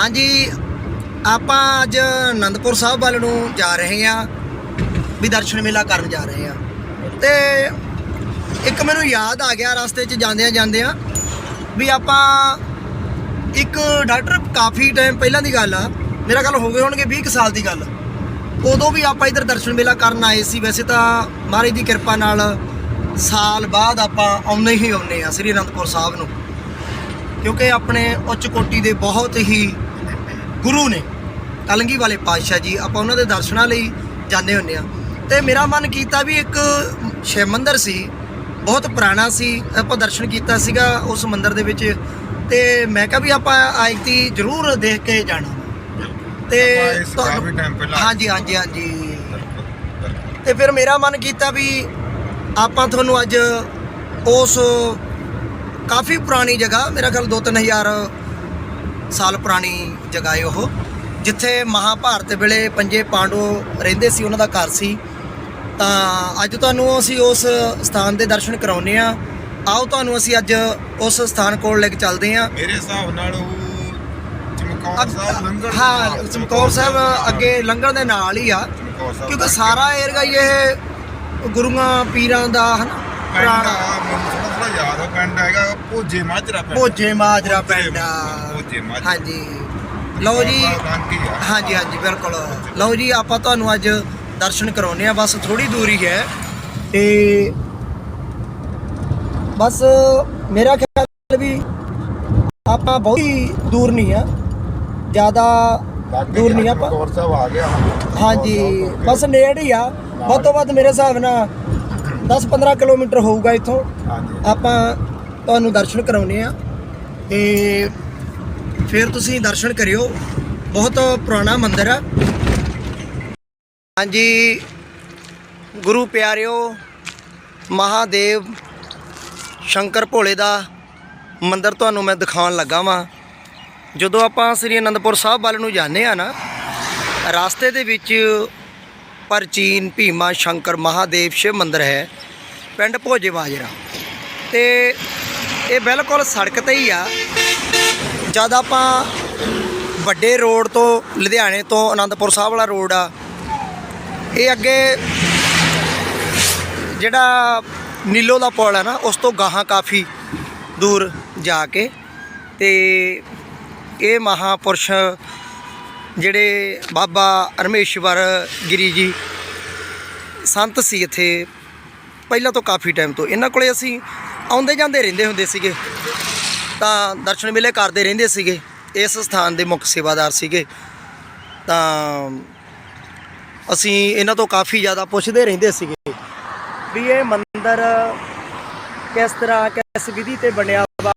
ਹਾਂਜੀ, ਆਪਾਂ ਅੱਜ ਆਨੰਦਪੁਰ ਸਾਹਿਬ ਵੱਲ ਨੂੰ ਜਾ ਰਹੇ ਹਾਂ, ਵੀ ਦਰਸ਼ਨ ਮੇਲਾ ਕਰਨ ਜਾ ਰਹੇ ਹਾਂ। ਤੇ ਇੱਕ ਮੈਨੂੰ ਯਾਦ ਆ ਗਿਆ ਰਸਤੇ 'ਚ ਜਾਂਦਿਆਂ ਜਾਂਦਿਆਂ, ਵੀ ਆਪਾਂ ਇੱਕ ਡਾਕਟਰ ਕਾਫੀ ਟਾਈਮ ਪਹਿਲਾਂ ਦੀ ਗੱਲ ਆ, ਮੇਰਾ ਗੱਲ ਹੋ ਗਏ ਹੋਣਗੇ 20 ਕੁ ਸਾਲ ਦੀ ਗੱਲ। ਉਦੋਂ ਵੀ ਆਪਾਂ ਇਧਰ ਦਰਸ਼ਨ ਮੇਲਾ ਕਰਨ ਆਏ ਸੀ, ਵੈਸੇ ਤਾਂ ਮਹਾਰਾਜ ਦੀ ਕਿਰਪਾ ਨਾਲ ਸਾਲ ਬਾਅਦ ਆਪਾਂ ਆਉਂਦੇ ਹੀ ਆਉਂਦੇ ਆ ਸ੍ਰੀ ਅਨੰਦਪੁਰ ਸਾਹਿਬ ਨੂੰ। ਕਿਉਂਕਿ ਆਪਣੇ ਉੱਚ ਕੋਟੀ ਦੇ ਬਹੁਤ ਹੀ ਗੁਰੂ ਨੇ। ਕਲੰਗੀ ਵਾਲੇ ਪਾਤਸ਼ਾਹ ਜੀ ਆਪਾਂ ਉਹਨਾਂ ਦੇ ਦਰਸ਼ਨਾਂ ਲਈ ਜਾਂਦੇ ਹੁੰਦੇ ਆ ਤੇ ਮੇਰਾ ਮਨ ਕੀਤਾ ਵੀ ਇੱਕ ਸ਼ਿਵ ਮੰਦਿਰ ਸੀ। ਬਹੁਤ ਪੁਰਾਣਾ ਸੀ। ਆਪਾਂ ਦਰਸ਼ਨ ਕੀਤਾ ਸੀਗਾ ਉਸ ਮੰਦਿਰ ਦੇ ਵਿੱਚ। ਤੇ ਮੈਂ ਕਿਹਾ ਵੀ ਆਪਾਂ ਆਇਤੀ ਜ਼ਰੂਰ ਦੇਖ ਕੇ ਜਾਣਾ। ਤੇ ਹਾਂਜੀ ਹਾਂਜੀ ਹਾਂਜੀ। ਤੇ ਫਿਰ ਮੇਰਾ ਮਨ ਕੀਤਾ ਵੀ ਆਪਾਂ ਤੁਹਾਨੂੰ ਅੱਜ ਉਸ ਕਾਫੀ ਪੁਰਾਣੀ ਜਗ੍ਹਾ ਮੇਰਾ ਖਿਆਲ 2-3000 ਸਾਲ ਪੁਰਾਣੀ ਜਗ੍ਹਾ ਹੈ ਉਹ ਜਿੱਥੇ ਮਹਾਭਾਰਤ ਵੇਲੇ ਪੰਜੇ ਪਾਂਡਵ ਰਹਿੰਦੇ ਸੀ ਉਹਨਾਂ ਦਾ ਘਰ ਸੀ। ਤਾਂ ਅੱਜ ਤੁਹਾਨੂੰ ਅਸੀਂ ਉਸ ਸਥਾਨ ਦੇ ਦਰਸ਼ਨ ਕਰਾਉਨੇ ਆ ਆਓ ਤੁਹਾਨੂੰ ਅਸੀਂ ਅੱਜ ਉਸ ਸਥਾਨ ਕੋਲ ਲੈ ਕੇ ਚੱਲਦੇ ਆ ਮੇਰੇ ਹਿਸਾਬ ਨਾਲ ਉਹ ਚਮਕੌਰ ਸਾਹਿਬ ਲੰਗਰ ਹਾਂ ਚਮਕੌਰ ਸਾਹਿਬ ਅੱਗੇ ਲੰਘਣ ਦੇ ਨਾਲ ਹੀ ਆ। ਕਿਉਂਕਿ ਸਾਰਾ ਏਰੀਆ ਇਹ ਗੁਰੂਆਂ ਪੀਰਾਂ ਦਾ ਹਨਾ। ਪਿੰਡ ਪੁਰਾਣਾ ਆ, ਮੈਨੂੰ ਥੋੜਾ ਥੋੜਾ ਯਾਦ ਆ ਪਿੰਡ ਹੈਗਾ ਭੋਜੇ ਮਾਜਰਾ ਪਿੰਡ। ਭੋਜੇ ਮਾਜਰਾ ਪਿੰਡ ਆ। ਭੋਜੇ ਮਾਜਰਾ। ਹਾਂਜੀ। ਲਓ ਜੀ। ਬਾਕੀ ਆ। ਹਾਂਜੀ ਹਾਂਜੀ ਬਿਲਕੁਲ। ਲਓ ਜੀ ਆਪਾਂ ਤੁਹਾਨੂੰ ਅੱਜ ਦਰਸ਼ਨ ਕਰਾਉਨੇ ਆ। ਬਸ ਥੋੜੀ ਦੂਰੀ ਹੈ। ਤੇ ਬਸ ਮੇਰਾ ਖਿਆਲ ਵੀ ਆਪਾਂ ਬਹੁਤੀ ਦੂਰ ਨਹੀਂ ਆ। ਜ਼ਿਆਦਾ ਦੂਰ ਨਹੀਂ ਆਪਾਂ। ਹਾਂਜੀ। ਬਸ ਨੇੜੇ ਹੀ ਆ। ਵੱਧ ਤੋਂ ਵੱਧ ਮੇਰੇ ਹਿਸਾਬ ਨਾਲ 10-15 ਕਿਲੋਮੀਟਰ ਹੋਊਗਾ ਇੱਥੋਂ। ਆਪਾਂ ਤੁਹਾਨੂੰ ਦਰਸ਼ਨ ਕਰਾਉਨੇ ਆ ਤੇ ਫਿਰ ਤੁਸੀਂ ਦਰਸ਼ਨ ਕਰਿਓ। ਬਹੁਤ ਪੁਰਾਣਾ ਮੰਦਿਰ ਆ। ਹਾਂਜੀ ਗੁਰੂ ਪਿਆਰਿਓ ਮਹਾਦੇਵ ਸ਼ੰਕਰ ਭੋਲੇ ਦਾ ਮੰਦਿਰ ਤੁਹਾਨੂੰ ਮੈਂ ਦਿਖਾਉਣ ਲੱਗਾ ਵਾਂ। ਜਦੋਂ ਆਪਾਂ ਸ੍ਰੀ ਅਨੰਦਪੁਰ ਸਾਹਿਬ ਵੱਲ ਨੂੰ ਜਾਂਦੇ ਆ ਨਾ ਰਾਸਤੇ ਦੇ ਵਿੱਚ ਪ੍ਰਾਚੀਨ ਭੀਮਾ ਸ਼ੰਕਰ ਮਹਾਦੇਵ ਸ਼ਿਵ ਮੰਦਿਰ ਹੈ। ਪਿੰਡ ਭੋਜੇ ਬਾਜਰਾ। ਤੇ ਇਹ ਬਿਲਕੁਲ ਸੜਕ ਤੇ ਹੀ ਆ। ਜਦ ਆਪਾਂ ਵੱਡੇ ਰੋਡ ਤੋਂ ਲੁਧਿਆਣੇ ਤੋਂ ਅਨੰਦਪੁਰ ਸਾਹਿਬ ਵਾਲਾ ਰੋਡ ਆ, ਇਹ ਅੱਗੇ ਜਿਹੜਾ ਨੀਲੋ ਦਾ ਪੁਲ ਹੈ ਨਾ, ਉਸ ਤੋਂ ਗਾਹਾਂ ਕਾਫੀ ਦੂਰ ਜਾ ਕੇ ਤੇ ਇਹ ਮਹਾਪੁਰਸ਼ ਜਿਹੜੇ ਬਾਬਾ ਰਮੇਸ਼ਵਰ ਗਿਰੀ ਜੀ ਸੰਤ ਸੀ ਇੱਥੇ ਪਹਿਲਾਂ ਤੋਂ ਕਾਫੀ ਟਾਈਮ ਤੋਂ। ਇਹਨਾਂ ਕੋਲੇ ਅਸੀਂ ਆਉਂਦੇ ਜਾਂਦੇ ਰਹਿੰਦੇ ਹੁੰਦੇ ਸੀਗੇ। ਤਾਂ ਦਰਸ਼ਨ ਮੇਲੇ ਕਰਦੇ ਰਹਿੰਦੇ ਸੀਗੇ। ਇਸ ਸਥਾਨ ਦੇ ਮੁੱਖ ਸੇਵਾਦਾਰ ਸੀਗੇ। ਤਾਂ ਅਸੀਂ ਇਹਨਾਂ ਤੋਂ ਕਾਫੀ ਜ਼ਿਆਦਾ ਪੁੱਛਦੇ ਰਹਿੰਦੇ ਸੀਗੇ ਵੀ ਇਹ ਮੰਦਿਰ ਕਿਸ ਤਰ੍ਹਾਂ, ਕਿਸ ਵਿਧੀ ਤੇ ਬਣਿਆ ਵਾ?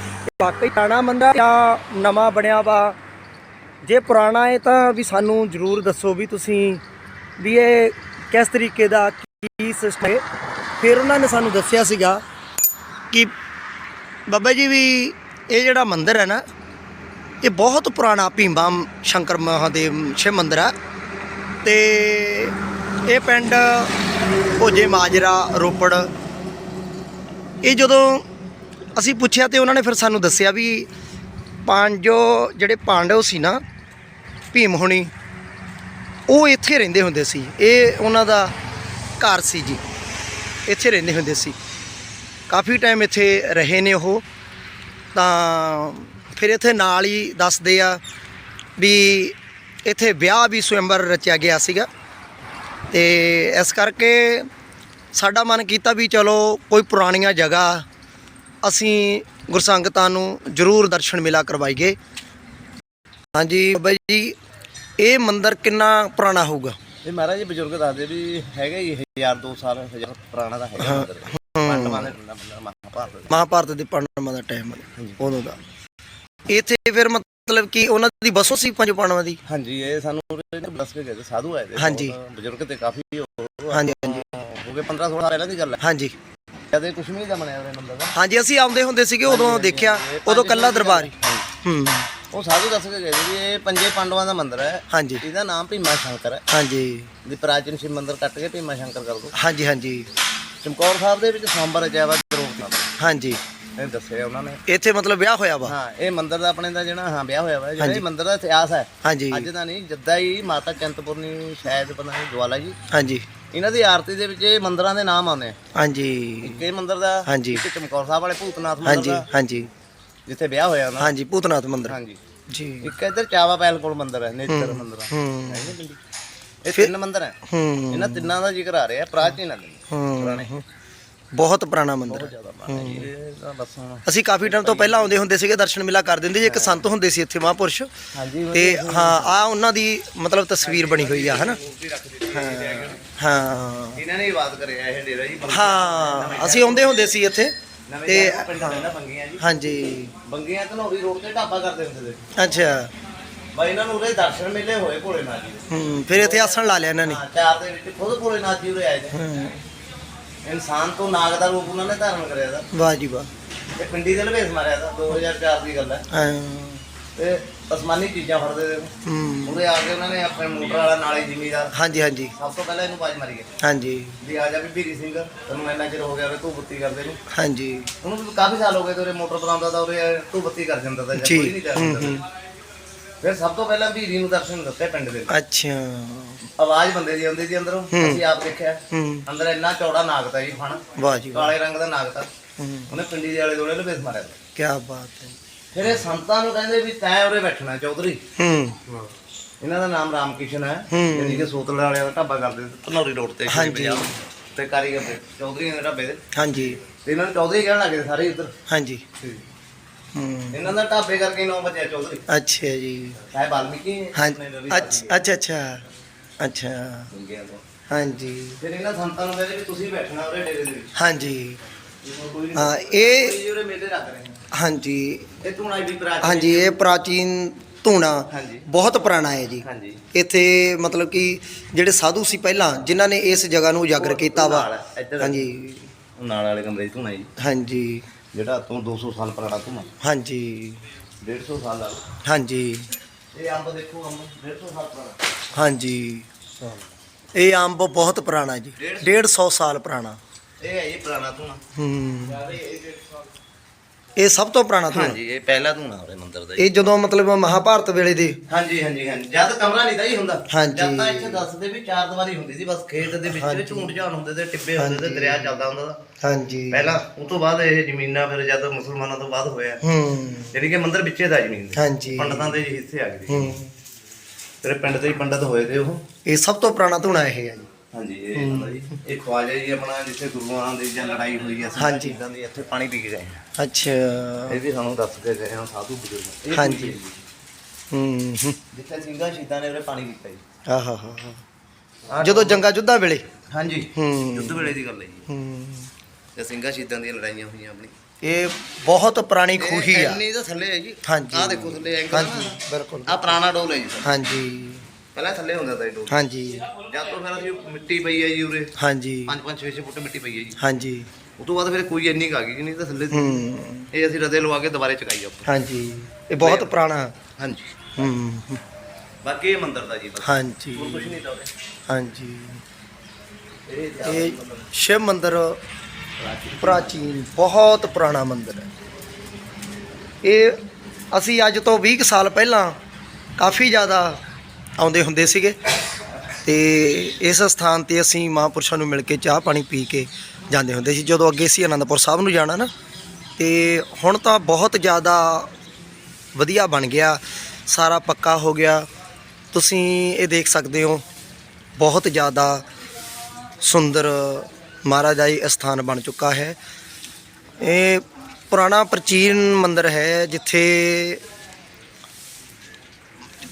ਇਹ ਵਾਕਈ ਪੁਰਾਣਾ ਮੰਦਿਰ ਜਾਂ ਨਵਾਂ ਬਣਿਆ ਵਾ? ਜੇ ਪੁਰਾਣਾ ਹੈ ਤਾਂ ਵੀ ਸਾਨੂੰ ਜ਼ਰੂਰ ਦੱਸੋ ਵੀ ਤੁਸੀਂ ਵੀ ਇਹ ਕਿਸ ਤਰੀਕੇ ਦਾ, ਕੀ ਸਿਸਟਮ ਹੈ? ਫਿਰ ਉਹਨਾਂ ਨੇ ਸਾਨੂੰ ਦੱਸਿਆ ਸੀਗਾ ਕਿ ਬਾਬਾ ਜੀ ਵੀ ਇਹ ਜਿਹੜਾ ਮੰਦਿਰ ਹੈ ਨਾ, ਇਹ ਬਹੁਤ ਪੁਰਾਣਾ ਭੀਮਾ ਸ਼ੰਕਰ ਮਹਾਦੇਵ ਸ਼ਿਵ ਮੰਦਿਰ ਹੈ ਤੇ ਇਹ ਪਿੰਡ ਭੋਜੇ ਮਾਜਰਾ, ਰੋਪੜ, ਇਹ ਜਦੋਂ ਅਸੀਂ ਪੁੱਛਿਆ ਤੇ ਉਹਨਾਂ ਨੇ ਫਿਰ ਸਾਨੂੰ ਦੱਸਿਆ ਵੀ ਪੰਜੋ ਜਿਹੜੇ ਪਾਂਡਵ ਸੀ ਨਾ, ਭੀਮ ਹੋਣੀ, ਉਹ ਇੱਥੇ ਰਹਿੰਦੇ ਹੁੰਦੇ ਸੀ, ਇਹ ਉਹਨਾਂ ਦਾ ਘਰ ਸੀ ਜੀ। ਇੱਥੇ ਰਹਿੰਦੇ ਹੁੰਦੇ ਸੀ। ਕਾਫੀ ਟਾਈਮ ਇੱਥੇ ਰਹੇ ਨੇ ਉਹ। ਤਾਂ ਫਿਰ ਇੱਥੇ ਨਾਲ ਹੀ ਦੱਸਦੇ ਆ ਵੀ ਇੱਥੇ ਵਿਆਹ ਵੀ ਸਵੰਬਰ ਰਚਿਆ ਗਿਆ ਸੀਗਾ। ਤੇ ਇਸ ਕਰਕੇ ਸਾਡਾ ਮਨ ਕੀਤਾ ਵੀ ਚਲੋ ਕੋਈ ਪੁਰਾਣੀਆਂ ਜਗ੍ਹਾ ਅਸੀਂ ਗੁਰਸੰਗਤਾਂ ਨੂੰ ਜ਼ਰੂਰ ਦਰਸ਼ਨ ਮੇਲਾ ਕਰਵਾਈਏ। ਹਾਂਜੀ ਬਾਬਾ ਜੀ, ਇਹ ਮੰਦਿਰ ਕਿੰਨਾ ਪੁਰਾਣਾ ਹੋਊਗਾ? ਇਹ ਮਹਾਰਾਜ ਬਜ਼ੁਰਗ ਦੱਸਦੇ ਵੀ ਹੈਗਾ ਹੀ 1000 2 ਸਾਲ ਹਜ਼ਾਰ ਪੁਰਾਣਾ ਦਾ ਹੈਗਾ ਮੰਦਰ। ਪਾਂਡਵਾਂ ਦੇ ਮਹਾਭਾਰਤ ਦੇ। ਮਹਾਭਾਰਤ ਦੇ ਪਾਂਡਵਾਂ ਦਾ ਟਾਈਮ ਉਦੋਂ ਦਾ। ਇੱਥੇ ਫਿਰ ਮਤਲਬ ਕਿ ਉਹਨਾਂ ਦੀ ਬਸੋ ਸੀ ਪੰਜ ਪਾਂਡਵਾਂ ਦੀ ਹਾਂਜੀ ਇਹ ਸਾਨੂੰ ਦੱਸ ਕੇ ਗਏ ਸਾਧੂ ਆਏ ਤੇ ਹਾਂਜੀ। ਬਜ਼ੁਰਗ ਤੇ ਕਾਫੀ ਹਾਂਜੀ ਹਾਂਜੀ। ਹੋ ਗਏ 15 16 ਸਾਲ ਪਹਿਲਾਂ ਦੀ ਗੱਲ ਹੈ ਹਾਂਜੀ। ਇਹ ਕੁਛ ਨਹੀਂ ਦਾ ਬਣਿਆ ਉਰੇ ਮੰਦਰ ਦਾ। ਹਾਂਜੀ ਅਸੀਂ ਆਉਂਦੇ ਹੁੰਦੇ ਸੀਗੇ ਉਦੋਂ ਦੇਖਿਆ ਉਦੋਂ ਕੱਲਾ ਦਰਬਾਰ ਹੀ। ਹੂੰ। ਉਹ ਸਾਧੂ ਦੱਸ ਕੇ ਗਏ ਸੀ ਵੀ ਇਹ ਪੰਜੇ ਪਾਂਡਵਾਂ ਦਾ ਮੰਦਰ ਹੈ। ਹਾਂਜੀ। ਇਹਦਾ ਨਾਮ ਭੀਮਾ ਸ਼ੰਕਰ ਹੈ। ਹਾਂਜੀ। ਦੀ ਪ੍ਰਾਚੀਨ ਸ਼ਿਵ ਮੰਦਰ ਕੱਟ ਕੇ ਭੀਮਾ ਸ਼ੰਕਰ ਕਰ ਦੋ। ਹਾਂਜੀ ਹਾਂਜੀ। ਚਮਕੌਰ ਸਾਹਿਬ ਦੇ ਵਿੱਚ ਵਾ ਦਰੋਗ ਨਾਲ ਹਾਂਜੀ। ਇਹ ਦੱਸਿਆ ਉਹਨਾਂ ਨੇ। ਇੱਥੇ ਮਤਲਬ ਵਿਆਹ ਹੋਇਆ ਵਾ? ਹਾਂ ਇਹ ਮੰਦਿਰ ਦਾ ਆਪਣੇ ਦਾ ਜਿਹੜਾ ਹਾਂ ਵਿਆਹ ਹੋਇਆ ਵਾ। ਜਿਹੜਾ ਹਾਂਜੀ। ਇਹ ਮੰਦਿਰ ਦਾ ਇਤਿਹਾਸ ਹੈ। ਹਾਂਜੀ। ਅੱਜ ਦਾ ਨਹੀਂ ਜਿੱਦਾਂ ਹੀ ਮਾਤਾ ਚੰਤਪੁਰਨੀ ਸ਼ਾਇਦ ਪਤਾ ਨਹੀਂ ਜਵਾਲਾ ਜੀ। ਹਾਂਜੀ। ਇਹਨਾਂ ਦੀ ਆਰਤੀ ਦੇ ਵਿੱਚ ਇਹ ਮੰਦਿਰਾਂ ਦੇ ਨਾਮ ਆਉਂਦੇ ਆ। ਹਾਂਜੀ। ਇੱਕ ਇਹ ਮੰਦਿਰ ਦਾ ਹਾਂਜੀ। ਇੱਕ ਚਮਕੌਰ ਸਾਹਿਬ ਵਾਲੇ ਭੂਤਨਾਥ ਮੰਦਿਰ ਹਾਂਜੀ ਦਾ। ਹਾਂਜੀ। ਜਿੱਥੇ ਵਿਆਹ ਹੋਇਆ ਦਾ। ਹਾਂਜੀ ਭੂਤਨਾਥ ਮੰਦਿਰ। ਹਾਂਜੀ। ਜੀ। ਇੱਕ ਇੱਧਰ ਚਾਵਾ ਪੈਲ ਕੋਲ ਮੰਦਿਰ ਹੈ ਨੇਤਰ ਮੰਦਿਰ ਹੈ। ਹੂੰ ਨੀ? ਇਹ ਤਿੰਨ ਮੰਦਿਰ ਹੈ। ਹੂੰ। ਇਹਨਾਂ ਤਿੰਨਾਂ ਦਾ ਜ਼ਿਕਰ ਆ ਰਿਹਾ ਪ੍ਰਾਚੀਨ ਹੈ ਹੂੰ। ਬਹੁਤ ਪੁਰਾਣਾ ਮੰਦਿਰ ਹੈ। ਪੁਰਾਣਾ। ਅਸੀਂ ਕਾਫੀ ਟਾਈਮ ਤੋਂ ਪਹਿਲਾਂ ਆਉਂਦੇ ਹੁੰਦੇ ਸੀਗੇ ਦਰਸ਼ਨ ਮੇਲਾ ਕਰ ਦਿੰਦੇ ਜੀ ਇੱਕ ਸੰਤ ਹੁੰਦੇ ਸੀ ਇੱਥੇ ਮਹਾਂਪੁਰਸ਼। ਤੇ ਹਾਂ ਆ ਉਹਨਾਂ ਦੀ ਮਤਲਬ ਤਸਵੀਰ ਬਣੀ ਹੋਈ ਆ ਹਨਾ? ਹਾਂ। ਇਹਨਾਂ ਨੇ ਹੀ ਬਾਤ ਕਰਿਆ ਇਹ ਡੇਰਾ ਜੀ। ਹਾਂ ਅਸੀਂ ਆਉਂਦੇ ਹੁੰਦੇ ਸੀ ਇੱਥੇ। ਤੇ ਪਿੰਡ ਦਾ ਬੰਗੀਆਂ ਜੀ। ਹਾਂਜੀ। ਬੰਗੀਆਂ ਧਨੌਰੀ ਰੋਡ ਤੇ ਢਾਬਾ ਕਰਦੇ ਹੁੰਦੇ ਸੀ। ਅੱਛਾ। ਬਾਈ ਇਹਨਾਂ ਨੂੰ ਉਰੇ ਦਰਸ਼ਨ ਮਿਲੇ ਹੋਏ ਭੋਲੇਨਾਥ ਜੀ ਦੇ। ਹੂੰ ਫਿਰ ਇੱਥੇ ਆਸਣ ਲਾ ਲਿਆ ਇਹਨਾਂ ਨੇ। ਹਾਂ ਚਾਰ ਦੇ ਵਿੱਚ ਖੁਦ ਭੋਲੇਨਾਥ ਜੀ ਉਰੇ ਆਏ ਨੇ। ਹੂੰ, ਇਨਸਾਨ ਤੋਂ ਨਾਗ ਦਾ ਰੂਪ ਉਹਨਾਂ ਨੇ ਧਾਰਨ ਕਰਿਆ ਦਾ। ਵਾਹ ਜੀ ਵਾਹ। ਤੇ ਪਿੰਡੀ ਦੇ ਲਵੇਸ ਮਾਰਿਆ ਦਾ 2004 ਦੀ ਗੱਲ ਹੈ। ਹਾਂ, ਤੇ ਅਸਮਾਨੀ ਚੀਜ਼ਾਂ ਫੜਦੇ ਦੇ ਹੂੰ। ਉਹਦੇ ਆ ਕੇ ਉਹਨਾਂ ਨੇ ਆਪਣੇ ਮੋਟਰ ਵਾਲਾ ਨਾਲੇ ਜ਼ਿਮੀਦਾਰ ਹਾਂਜੀ ਹਾਂਜੀ। ਸਭ ਤੋਂ ਪਹਿਲਾਂ ਇਹਨੂੰ ਬਾਜ ਮਾਰੀ ਹੈ ਹਾਂਜੀ। ਵੀ ਆ ਜਾ ਵੀ ਬੀਰੀ ਸਿੰਘ ਤੈਨੂੰ ਇੰਨਾ ਚਿਰ ਹੋ ਗਿਆ ਵੇ ਤੂੰ ਬੱਤੀ ਕਰਦੇ ਨੂੰ। ਹਾਂਜੀ। ਉਹਨੂੰ ਵੀ ਕਾਫੀ ਸਾਲ ਹੋ ਗਏ ਤੇ ਉਹਰੇ ਮੋਟਰ ਬਣਾਉਂਦਾ ਤਾਂ ਉਹਰੇ ਤੂੰ ਬੱਤੀ ਕਰ ਜਾਂਦਾ ਤਾਂ ਜਾਂ ਜੀ। ਕੋਈ ਨਹੀਂ ਕਰ ਹੂੰ ਹੂੰ। ਫਿਰ ਸਭ ਤੋਂ ਪਹਿਲਾਂ ਬੀਰੀ ਨੂੰ ਦਰਸ਼ਨ ਦਿੱਤੇ ਪਿੰਡ ਦੇ ਅੱਛਾ। ਆਵਾਜ਼ ਬੰਦੇ ਦੀ ਆਉਂਦੀ ਸੀ ਅੰਦਰੋਂ ਹੂੰ। ਅਸੀਂ ਆਪ ਦੇਖਿਆ। ਹੂੰ। ਅੰਦਰ ਇੰਨਾ ਚੌੜਾ ਨਾਗ ਤਾ ਜੀ ਫਣ ਵਾਹ ਜੀ ਵਾਹ। ਕਾਲੇ ਰੰਗ ਦਾ ਨਾਗ ਤਾ। ਹੂੰ। ਉਹਨੇ ਪਿੰਡੀ ਦੇ ਆਲੇ ਦੋਲੇ ਲਪੇਸ ਮਾਰਿਆ। ਕੀ ਬਾਤ ਹੈ। ਫਿਰ ਇਹ ਸੰਤਾਂ ਨੂੰ ਕਹਿੰਦੇ ਵੀ ਤੈਂ ਉਰੇ ਬੈਠਣਾ ਚੌਧਰੀ। ਹੂੰ। ਇਹਨਾਂ ਦਾ ਨਾਮ ਰਾਮ ਕਿਸ਼ਨ ਹੈ। ਹੂੰ। ਜਿਹੜੀ ਕਿ ਸੋਤਲ ਵਾਲਿਆਂ ਦਾ ਢਾਬਾ ਕਰਦੇ ਸੀ ਧਨੌਰੀ ਰੋਡ ਤੇ ਹਾਂਜੀ। ਤੇ ਕਾਰੀਗਰ ਦੇ ਚੌਧਰੀ ਦੇ ਢਾਬੇ ਦੇ ਹਾਂਜੀ। ਤੇ ਇਹਨਾਂ ਨੂੰ ਚੌਧਰੀ ਕਹਿਣ ਲੱਗੇ ਸਾਰੇ ਇੱਧਰ। ਹਾਂਜੀ। ਹੂੰ। ਇਹਨਾਂ ਦਾ ਢਾਬੇ ਕਰਕੇ ਨਾਮ ਬਚਿਆ ਚੌਧਰੀ। ਅੱਛਾ ਜੀ। ਆਪਣੇ ਰਵੀ ਅੱਛਾ ਅੱਛਾ। ਅੱਛਾ। ਅੱਛਾ ਤੋਂ। ਹਾਂਜੀ। ਫਿਰ ਇਹਨਾਂ ਸੰਤਾਂ ਨੂੰ ਕਹਿੰਦੇ ਵੀ ਤੁਸੀਂ ਬੈਠਣਾ ਉਰੇ ਡੇਰੇ ਦੇ ਵਿੱਚ। ਹਾਂਜੀ। ਹਾਂ ਇਹ ਉਰੇ ਮੇਲੇ ਰੱਖ ਰਹੇ ਨੇ ਹਾਂਜੀ। ਇਹ ਧੂਣਾ ਵੀ ਪ੍ਰਾਚੀਨ ਹਾਂਜੀ ਇਹ ਪ੍ਰਾਚੀਨ ਧੂਣਾ ਹਾਂਜੀ। ਬਹੁਤ ਪੁਰਾਣਾ ਹੈ ਜੀ। ਹਾਂਜੀ। ਇੱਥੇ ਮਤਲਬ ਕਿ ਜਿਹੜੇ ਸਾਧੂ ਸੀ ਪਹਿਲਾਂ ਜਿਨ੍ਹਾਂ ਨੇ ਇਸ ਜਗ੍ਹਾ ਨੂੰ ਉਜਾਗਰ ਕੀਤਾ ਵਾ। ਨਾਲ ਹੈ, ਇੱਧਰ। ਹਾਂਜੀ। ਉਹ ਨਾਲ ਵਾਲੇ ਕਮਰੇ 'ਚ ਧੂਣਾ ਜੀ। ਹਾਂਜੀ। ਜਿਹੜਾ ਤੋਂ 200 ਸਾਲ ਪੁਰਾਣਾ ਧੂਣਾ। ਹਾਂਜੀ। 150 ਸਾਲ ਦਾ। ਹਾਂਜੀ। ਇਹ ਅੰਬ ਦੇਖੋ ਅੰਬ 150 ਸਾਲ ਪੁਰਾਣਾ। ਹਾਂਜੀ। ਇਹ ਅੰਬ ਬਹੁਤ ਪੁਰਾਣਾ ਜੀ। 150 ਸਾਲ ਪੁਰਾਣਾ। ਇਹ ਹੈ ਜੀ ਪੁਰਾਣਾ ਧੂਣਾ। ਹੂੰ। ਇਹ ਸਭ ਤੋਂ ਪੁਰਾਣਾ ਧੂਣਾ ਹਾਂਜੀ ਇਹ ਪਹਿਲਾ ਧੂਣਾ ਉਹਦੇ ਮੰਦਿਰ ਦਾ ਜੀ। ਇਹ ਜਦੋਂ ਮਤਲਬ ਮਹਾਭਾਰਤ ਵੇਲੇ ਦੇ ਹਾਂਜੀ ਹਾਂਜੀ ਹਾਂਜੀ। ਜਦ ਕਮਰਾ ਨਹੀਂ ਤਾਂ ਹੀ ਹੁੰਦਾ। ਹਾਂਜੀ। ਜਦ ਤਾਂ ਇੱਥੇ ਦੱਸਦੇ ਵੀ ਚਾਰ ਦੀਵਾਰੀ ਹੁੰਦੀ ਸੀ ਬਸ ਖੇਤ ਦੇ ਵਿੱਚ ਝੂੰਡ ਝਾਣ ਹੁੰਦੇ ਤੇ ਟਿੱਬੇ ਹੁੰਦੇ ਤੇ। ਦਰਿਆ ਚੱਲਦਾ ਹੁੰਦਾ ਸੀ ਹਾਂਜੀ। ਪਹਿਲਾਂ ਉਸ ਤੋਂ ਬਾਅਦ ਇਹ ਜ਼ਮੀਨਾਂ ਫਿਰ ਜਦ ਮੁਸਲਮਾਨਾਂ ਤੋਂ ਬਾਅਦ ਹੋਇਆ। ਹੂੰ। ਯਾਨੀ ਕਿ ਮੰਦਿਰ ਵਿੱਚੇ ਦਾ ਜ਼ਮੀਨ ਦੇ ਹਾਂਜੀ। ਪੰਡਤਾਂ ਦੇ ਜੀ ਹਿੱਸੇ ਆ ਗਏ। ਹੂੰ। ਤੇਰੇ ਪਿੰਡ ਦੇ ਹੀ ਪੰਡਤ ਹੋਏ ਤੇ ਉਹ। ਇਹ ਸਭ ਤੋਂ ਪੁਰਾਣਾ ਧੂਣਾ ਇਹ ਹੈ ਜੀ। ਹਾਂਜੀ ਇਹ ਹੁੰਦਾ ਜੀ ਇਹ ਖਵਾਜਾ ਜੀ ਆਪਣਾ ਜਿੱਥੇ ਗੁਰੂਆਂ ਦੀ ਜਾਂ ਲੜਾਈ ਹੋਈ ਹੈ ਹਾਂਜੀ। ਇਦਾਂ ਦੀ ਇੱਥੇ ਪਾਣੀ ਪੀ ਕੇ ਗਏ ਆ। ਅੱਛਾ ਇਹ ਵੀ ਸਾਨੂੰ ਦੱਸ ਕੇ ਗਏ ਆ ਸਾਧੂ ਬਜ਼ੁਰਗ ਇਹ ਹਾਂਜੀ। ਪੂਰੀ ਹੈ ਜੀ। ਹੂੰ ਹੂੰ। ਜਿੱਥੇ ਸਿੰਘਾਂ ਸ਼ਹੀਦਾਂ ਨੇ ਉਹਨੇ ਪਾਣੀ ਪੀਤਾ ਜੀ ਆਹਾ ਹਾ ਹਾ ਜਦੋਂ ਜੰਗਾ ਜੁੱਧਾਂ ਵੇਲੇ ਹਾਂਜੀ ਹੂੰ। ਯੁੱਧ ਵੇਲੇ ਦੀ ਗੱਲ ਹੈ ਜੀ ਹੂੰ ਤੇ ਸਿੰਘਾਂ ਸ਼ਹੀਦਾਂ ਦੀਆਂ ਲੜਾਈਆਂ ਹੋਈਆਂ ਆਪਣੀ ਇਹ ਬਹੁਤ ਪੁਰਾਣੀ ਖੂਹੀ ਆ ਇੰਨੀ ਤਾਂ ਥੱਲੇ ਹੈ ਜੀ ਹਾਂਜੀ। ਆਹ ਦੇਖੋ ਥੱਲੇ ਐਂਗਲ ਹਾਂਜੀ ਬਿਲਕੁਲ ਆ ਪੁਰਾਣਾ ਡੋਲ ਹੈ ਜੀ। ਹਾਂਜੀ ਪਹਿਲਾਂ ਥੱਲੇ ਹੁੰਦਾ ਤਾਂ ਇਹ ਹਾਂਜੀ। ਜਦ ਤੋਂ ਫਿਰ ਅਸੀਂ ਮਿੱਟੀ ਪਈ ਹੈ ਜੀ ਉਰੇ। ਹਾਂਜੀ। 5-5 6-6 ਫੁੱਟ ਮਿੱਟੀ ਪਈ ਹੈ ਜੀ। ਹਾਂਜੀ। ਉਸ ਤੋਂ ਬਾਅਦ ਫਿਰ ਕੋਈ ਇੰਨੀ ਕੁ ਆ ਗਈ ਜੀ ਨਹੀਂ ਤਾਂ ਥੱਲੇ ਦੀ। ਹੂੰ। ਇਹ ਅਸੀਂ ਰਦੇ ਲਵਾ ਕੇ ਦੁਬਾਰੇ ਚਕਾਈ ਉੱਪਰ। ਹਾਂਜੀ। ਇਹ ਬਹੁਤ ਪੁਰਾਣਾ। ਹਾਂਜੀ। ਹੂੰ। ਬਾਕੀ ਇਹ ਮੰਦਿਰ ਦਾ ਜੀ ਬਸ। ਹਾਂਜੀ। ਹੋਰ ਕੁਝ ਨਹੀਂ ਤਾਂ ਉਰੇ। ਹਾਂਜੀ। ਇਹ ਇਹ ਸ਼ਿਵ ਮੰਦਿਰ ਪ੍ਰਾਚੀਨ ਬਹੁਤ ਪੁਰਾਣਾ ਮੰਦਿਰ ਹੈ। ਇਹ ਅਸੀਂ ਅੱਜ ਤੋਂ 20 ਕੁ ਸਾਲ ਪਹਿਲਾਂ ਕਾਫੀ ਜ਼ਿਆਦਾ ਆਉਂਦੇ ਹੁੰਦੇ ਸੀਗੇ। ਤੇ ਇਸ ਸਥਾਨ ਤੇ ਅਸੀਂ ਮਹਾਂਪੁਰਸ਼ਾਂ ਨੂੰ ਮਿਲ ਕੇ ਚਾਹ ਪਾਣੀ ਪੀ ਕੇ ਜਾਂਦੇ ਹੁੰਦੇ ਸੀ। ਜਦੋਂ ਅੱਗੇ ਸੀ ਅਨੰਦਪੁਰ ਸਾਹਿਬ ਨੂੰ ਜਾਣਾ ਨਾ, ਤੇ ਹੁਣ ਤਾਂ ਬਹੁਤ ਜ਼ਿਆਦਾ ਵਧੀਆ ਬਣ ਗਿਆ। ਸਾਰਾ ਪੱਕਾ ਹੋ ਗਿਆ। ਤੁਸੀਂ ਇਹ ਦੇਖ ਸਕਦੇ ਹੋ, ਬਹੁਤ ਜ਼ਿਆਦਾ ਸੁੰਦਰ ਮਹਾਰਾਜ ਦਾ ਇਹ ਸਥਾਨ ਬਣ ਚੁੱਕਾ ਹੈ। ਇਹ ਪੁਰਾਣਾ ਪ੍ਰਾਚੀਨ ਮੰਦਿਰ ਹੈ, ਜਿੱਥੇ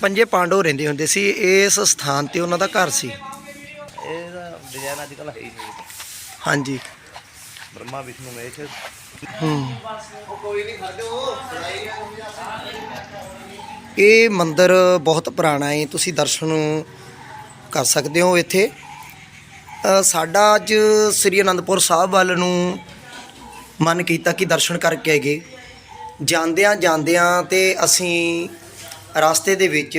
ਪੰਜੇ ਪਾਂਡਵ ਰਹਿੰਦੇ ਹੁੰਦੇ ਸੀ ਇਸ ਸਥਾਨ ਤੇ ਉਹਨਾਂ ਦਾ ਘਰ ਸੀ। ਇਹਦਾ ਡਿਜ਼ਾਈਨ ਅੱਜ ਕੱਲ ਹੈ ਹੀ ਨਹੀਂ। ਹਾਂਜੀ। ਬ੍ਰਹਮਾ ਵਿਸ਼ਨੂੰ ਮਹੇਸ਼। ਹੂੰ। ਇਹ ਮੰਦਿਰ ਬਹੁਤ ਪੁਰਾਣਾ ਹੈ ਤੁਸੀਂ ਦਰਸ਼ਨ ਕਰ ਸਕਦੇ ਹੋ ਇੱਥੇ। ਸਾਡਾ ਅੱਜ ਸ੍ਰੀ ਅਨੰਦਪੁਰ ਸਾਹਿਬ ਵੱਲ ਨੂੰ ਮਨ ਕੀਤਾ ਕਿ ਦਰਸ਼ਨ ਕਰਕੇ ਆਈਏ। ਜਾਂਦਿਆਂ ਜਾਂਦਿਆਂ ਤੇ ਅਸੀਂ ਰਸਤੇ ਦੇ ਵਿੱਚ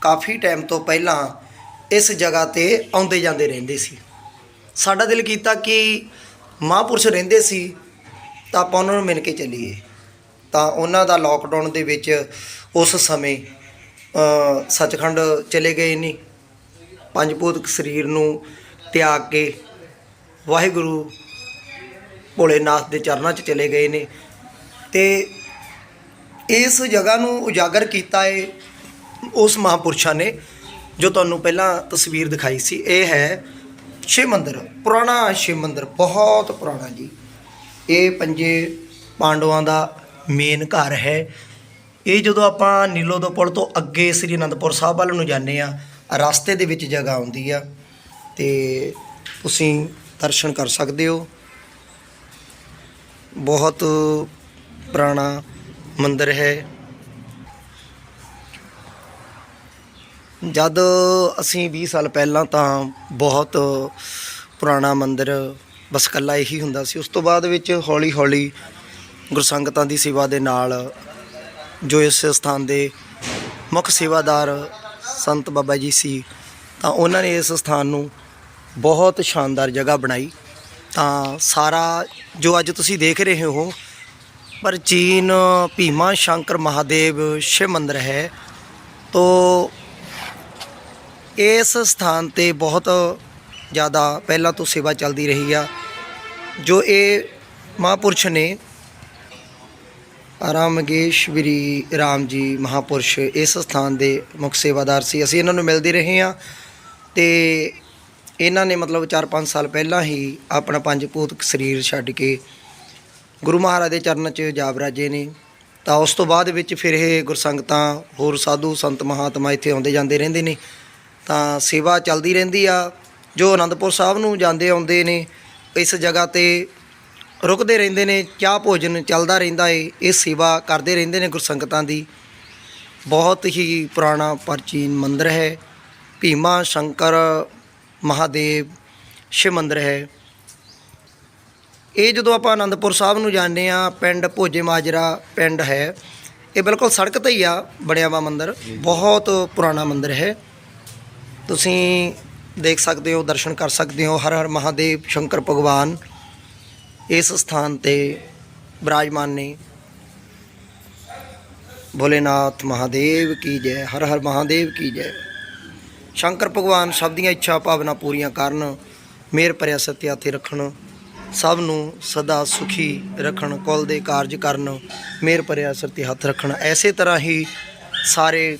ਕਾਫੀ ਟਾਈਮ ਤੋਂ ਪਹਿਲਾਂ ਇਸ ਜਗ੍ਹਾ ਤੇ ਆਉਂਦੇ ਜਾਂਦੇ ਰਹਿੰਦੇ ਸੀ। ਸਾਡਾ ਦਿਲ ਕੀਤਾ ਕਿ ਮਹਾਂਪੁਰਸ਼ ਰਹਿੰਦੇ ਸੀ ਤਾਂ ਆਪਾਂ ਉਹਨਾਂ ਨੂੰ ਮਿਲ ਕੇ ਚੱਲੀਏ। ਤਾਂ ਉਹਨਾਂ ਦਾ ਲੋਕਡਾਊਨ ਦੇ ਵਿੱਚ ਉਸ ਸਮੇਂ ਸੱਚਖੰਡ ਚਲੇ ਗਏ ਨੇ। ਪੰਜ ਭੂਤਕ ਸਰੀਰ ਨੂੰ ਤਿਆਗ ਕੇ ਵਾਹਿਗੁਰੂ ਭੋਲੇਨਾਥ ਦੇ ਚਰਨਾਂ 'ਚ ਚਲੇ ਗਏ ਨੇ। ਤੇ ਇਸ ਜਗ੍ਹਾ ਨੂੰ ਉਜਾਗਰ ਕੀਤਾ ਏ ਉਸ ਮਹਾਪੁਰਸ਼ਾਂ ਨੇ, ਜੋ ਤੁਹਾਨੂੰ ਪਹਿਲਾਂ ਤਸਵੀਰ ਦਿਖਾਈ ਸੀ। ਇਹ ਹੈ ਸ਼ਿਵ ਮੰਦਿਰ, ਪੁਰਾਣਾ ਸ਼ਿਵ ਮੰਦਿਰ, ਬਹੁਤ ਪੁਰਾਣਾ ਜੀ। ਇਹ ਪੰਜੇ ਪਾਂਡਵਾਂ ਦਾ ਮੇਨ ਘਰ ਹੈ। ਇਹ ਜਦੋਂ ਆਪਾਂ ਨੀਲੋ ਦੇ ਪੁਲ ਤੋਂ ਅੱਗੇ ਸ੍ਰੀ ਅਨੰਦਪੁਰ ਸਾਹਿਬ ਵੱਲ ਨੂੰ ਜਾਂਦੇ ਆ ਰਸਤੇ ਦੇ ਵਿੱਚ ਜਗ੍ਹਾ ਆਉਂਦੀ ਆ, ਤੇ ਤੁਸੀਂ ਦਰਸ਼ਨ ਕਰ ਸਕਦੇ ਹੋ। ਬਹੁਤ ਪੁਰਾਣਾ ਮੰਦਿਰ ਹੈ। ਜਦ ਅਸੀਂ 20 ਸਾਲ ਪਹਿਲਾਂ ਤਾਂ ਬਹੁਤ ਪੁਰਾਣਾ ਮੰਦਿਰ, ਬਸ ਇਕੱਲਾ ਇਹੀ ਹੁੰਦਾ ਸੀ। ਉਸ ਤੋਂ ਬਾਅਦ ਵਿੱਚ ਹੌਲੀ ਹੌਲੀ ਗੁਰਸੰਗਤਾਂ ਦੀ ਸੇਵਾ ਦੇ ਨਾਲ ਜੋ ਇਸ ਸਥਾਨ ਦੇ ਮੁੱਖ ਸੇਵਾਦਾਰ ਸੰਤ ਬਾਬਾ ਜੀ ਸੀ, ਤਾਂ ਉਹਨਾਂ ਨੇ ਇਸ ਸਥਾਨ ਨੂੰ ਬਹੁਤ ਸ਼ਾਨਦਾਰ ਜਗ੍ਹਾ ਬਣਾਈ। ਤਾਂ ਸਾਰਾ ਜੋ ਅੱਜ ਤੁਸੀਂ ਦੇਖ ਰਹੇ ਹੋ ਪ੍ਰਾਚੀਨ ਭੀਮਾ ਸ਼ੰਕਰ ਮਹਾਦੇਵ ਸ਼ਿਵ ਮੰਦਿਰ ਹੈ। ਤੋ ਇਸ ਸਥਾਨ ਤੇ ਬਹੁਤ ਜ਼ਿਆਦਾ ਪਹਿਲਾਂ ਤੋਂ ਸੇਵਾ ਚੱਲਦੀ ਰਹੀ ਆ, ਜੋ ਇਹ ਮਹਾਪੁਰਸ਼ ਨੇ। ਰਾਮਗੇਸ਼ਵਰੀ ਰਾਮ ਜੀ ਮਹਾਪੁਰਸ਼ ਇਸ ਸਥਾਨ ਦੇ ਮੁੱਖ ਸੇਵਾਦਾਰ ਸੀ। ਅਸੀਂ ਇਹਨਾਂ ਨੂੰ ਮਿਲਦੇ ਰਹੇ ਹਾਂ ਤੇ ਇਹਨਾਂ ਨੇ ਮਤਲਬ 4-5 ਸਾਲ ਪਹਿਲਾਂ ਹੀ ਆਪਣਾ ਪੰਜ ਭੂਤਕ ਸਰੀਰ ਛੱਡ ਕੇ ਗੁਰੂ ਮਹਾਰਾਜ ਦੇ ਚਰਨਾਂ 'ਚ ਜਾ ਬਰਾਜੇ ਨੇ। ਤਾਂ ਉਸ ਤੋਂ ਬਾਅਦ ਵਿੱਚ ਫਿਰ ਇਹ ਗੁਰਸੰਗਤਾਂ ਹੋਰ ਸਾਧੂ, ਸੰਤ, ਮਹਾਤਮਾ ਇੱਥੇ ਆਉਂਦੇ ਜਾਂਦੇ ਰਹਿੰਦੇ ਨੇ। ਤਾਂ ਸੇਵਾ ਚੱਲਦੀ ਰਹਿੰਦੀ ਆ। ਜੋ ਆਨੰਦਪੁਰ ਸਾਹਿਬ ਨੂੰ ਜਾਂਦੇ ਆਉਂਦੇ ਨੇ, ਇਸ ਜਗ੍ਹਾ ਤੇ ਰੁਕਦੇ ਰਹਿੰਦੇ ਨੇ, ਚਾਹ ਭੋਜਨ ਚੱਲਦਾ ਰਹਿੰਦਾ ਏ, ਇਹ ਸੇਵਾ ਕਰਦੇ ਰਹਿੰਦੇ ਨੇ ਗੁਰਸੰਗਤਾਂ ਦੀ। ਬਹੁਤ ਹੀ ਪੁਰਾਣਾ ਪ੍ਰਾਚੀਨ ਮੰਦਿਰ ਹੈ। ਭੀਮਾ, ਸ਼ੰਕਰ, ਮਹਾਦੇਵ, ਸ਼ਿਵ ਮੰਦਿਰ ਹੈ। ਇਹ ਜਦੋਂ ਆਪਾਂ ਆਨੰਦਪੁਰ ਸਾਹਿਬ ਨੂੰ ਜਾਂਦੇ ਆ ਪਿੰਡ ਭੋਜੇ ਮਾਜਰਾ ਪਿੰਡ ਹੈ, ਇਹ ਬਿਲਕੁਲ ਸੜਕ ਤੇ ਹੀ ਆ ਬਣਿਆ ਵਾ ਮੰਦਿਰ। ਬਹੁਤ ਪੁਰਾਣਾ ਮੰਦਿਰ ਹੈ। ਤੁਸੀਂ ਦੇਖ ਸਕਦੇ ਹੋ, ਦਰਸ਼ਨ ਕਰ ਸਕਦੇ ਹੋ, ਹਰ ਹਰ ਮਹਾਦੇਵ, ਸ਼ੰਕਰ ਭਗਵਾਨ ਇਸ ਸਥਾਨ ਤੇ ਬਿਰਾਜਮਾਨ ਨੇ। ਭੋਲੇਨਾਥ ਮਹਾਦੇਵ ਕੀ ਜੈ, ਹਰ ਹਰ ਮਹਾਦੇਵ ਕੀ ਜੈ। ਸ਼ੰਕਰ ਭਗਵਾਨ ਸਭ ਦੀਆਂ ਇੱਛਾ ਭਾਵਨਾ ਪੂਰੀਆਂ ਕਰਨ ਮੇਰ ਭਰਿਆ ਸਤਿ ਹੱਥੇ ਰੱਖਣ। ਸਭ ਨੂੰ ਸਦਾ ਸੁਖੀ ਰੱਖਣ ਕੁਲ ਦੇ ਕਾਰਜ ਕਰਨ ਮੇਰ ਭਰਿਆ ਸਤਿ ਹੱਥ ਰੱਖਣ। ਐਸੇ ਤਰ੍ਹਾਂ ਹੀ ਸਾਰੇ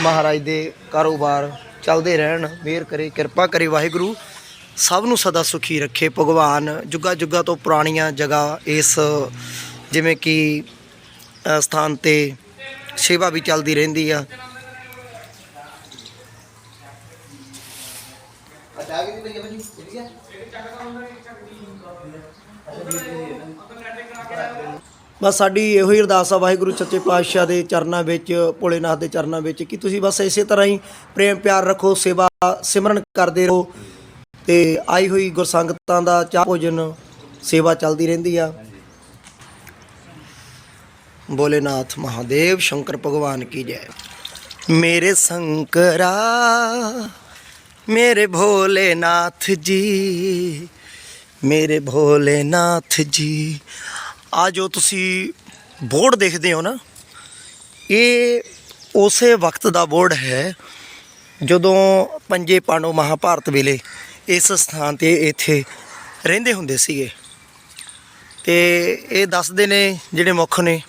ਮਹਾਰਾਜ ਦੇ ਕਾਰੋਬਾਰ ਚੱਲਦੇ ਰਹਿਣ। ਮੇਰ ਕਰੇ ਕਿਰਪਾ ਕਰੇ ਵਾਹਿਗੁਰੂ। ਸਭ ਨੂੰ ਸਦਾ ਸੁਖੀ ਰੱਖੇ ਭਗਵਾਨ। ਜੁਗਾ ਜੁਗਾ ਤੋਂ ਪੁਰਾਣੀਆਂ ਜਗ੍ਹਾ ਇਸ ਜਿਵੇਂ ਕਿ ਅ, ਸਥਾਨ ਤੇ ਸੇਵਾ ਵੀ ਚੱਲਦੀ ਰਹਿੰਦੀ ਆ। ਬਸ ਸਾਡੀ ਇਹੋ ਹੀ ਅਰਦਾਸ ਆ ਵਾਹਿਗੁਰੂ ਸੱਚੇ ਪਾਤਸ਼ਾਹ ਦੇ ਚਰਨਾਂ ਵਿੱਚ, ਭੋਲੇਨਾਥ ਦੇ ਚਰਨਾਂ ਵਿੱਚ ਕਿ ਤੁਸੀਂ ਬਸ ਇਸੇ ਤਰ੍ਹਾਂ ਹੀ ਪ੍ਰੇਮ ਪਿਆਰ ਰੱਖੋ, ਸੇਵਾ ਸਿਮਰਨ ਕਰਦੇ ਰਹੋ ਤੇ ਆਈ ਹੋਈ ਗੁਰਸੰਗਤਾਂ ਦਾ ਚਾਹ ਭੋਜਨ, ਸੇਵਾ ਚੱਲਦੀ ਰਹਿੰਦੀ ਆ। ਭੋਲੇਨਾਥ ਮਹਾਦੇਵ, ਸ਼ੰਕਰ ਭਗਵਾਨ ਕੀ ਜੈ। ਮੇਰੇ ਸ਼ੰਕਰਾ ਮੇਰੇ ਭੋਲੇਨਾਥ ਜੀ, ਮੇਰੇ ਭੋਲੇਨਾਥ ਜੀ। ਆ ਜੋ ਤੁਸੀਂ ਬੋਰਡ ਦੇਖਦੇ ਹੋ ਨਾ, ਇਹ ਉਸੇ ਵਕਤ ਦਾ ਬੋਰਡ ਹੈ, ਜਦੋਂ ਪੰਜੇ ਪਾਂਡਵ ਮਹਾਭਾਰਤ ਵੇਲੇ ਇਸ ਸਥਾਨ ਤੇ ਇੱਥੇ ਰਹਿੰਦੇ ਹੁੰਦੇ ਸੀਗੇ। ਤੇ ਇਹ ਦੱਸਦੇ ਨੇ ਜਿਹੜੇ ਮੁੱਖ ਨੇ